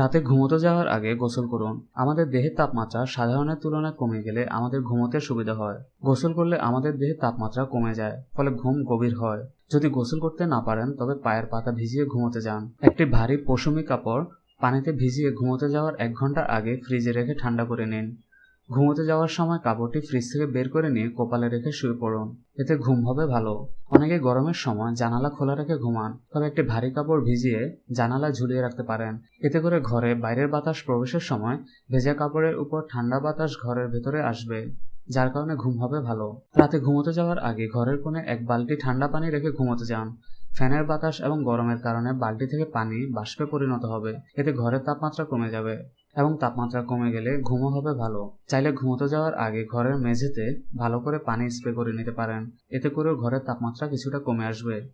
রাতে ঘুমোতে যাওয়ার আগে গোসল করুন। আমাদের দেহের তাপমাত্রা সাধারণের তুলনায় কমে গেলে আমাদের ঘুমোতে সুবিধা হয়। গোসল করলে আমাদের দেহের তাপমাত্রা কমে যায়, ফলে ঘুম গভীর হয়। যদি গোসল করতে না পারেন, তবে পায়ের পাতা ভিজিয়ে ঘুমোতে যান। একটি ভারী পশমি কাপড় পানিতে ভিজিয়ে ঘুমোতে যাওয়ার এক ঘণ্টা আগে ফ্রিজে রেখে ঠান্ডা করে নিন। ঘুমোতে যাওয়ার সময় কাপড়টি ফ্রিজ থেকে বের করে নিয়ে কপালে রেখে শুয়ে পড়ুন। এতে ঘুম হবে ভালো। অনেকে গরমের সময় জানালা খোলা রেখে ঘুমান, তবে একটি ভারী কাপড় ভিজিয়ে জানালা ঝুলিয়ে রাখতে পারেন। এতে করে ঘরে বাইরের বাতাস প্রবেশের সময় ভেজা কাপড়ের উপর ঠান্ডা বাতাস ঘরের ভেতরে আসবে, যার কারণে ঘুম হবে ভালো। রাতে ঘুমোতে যাওয়ার আগে ঘরের কোণে এক বালতি ঠান্ডা পানি রেখে ঘুমোতে যান। ফ্যানের বাতাস এবং গরমের কারণে বালতি থেকে পানি বাষ্পে পরিণত হবে। এতে ঘরের তাপমাত্রা কমে যাবে। এবং তাপমাত্রা কমে গেলে ঘুমো হবে ভালো। চাইলে ঘুমোতে যাওয়ার আগে ঘরের মেঝেতে ভালো করে পানি স্প্রে করে নিতে পারেন। এতে করেও ঘরের তাপমাত্রা কিছুটা কমে আসবে।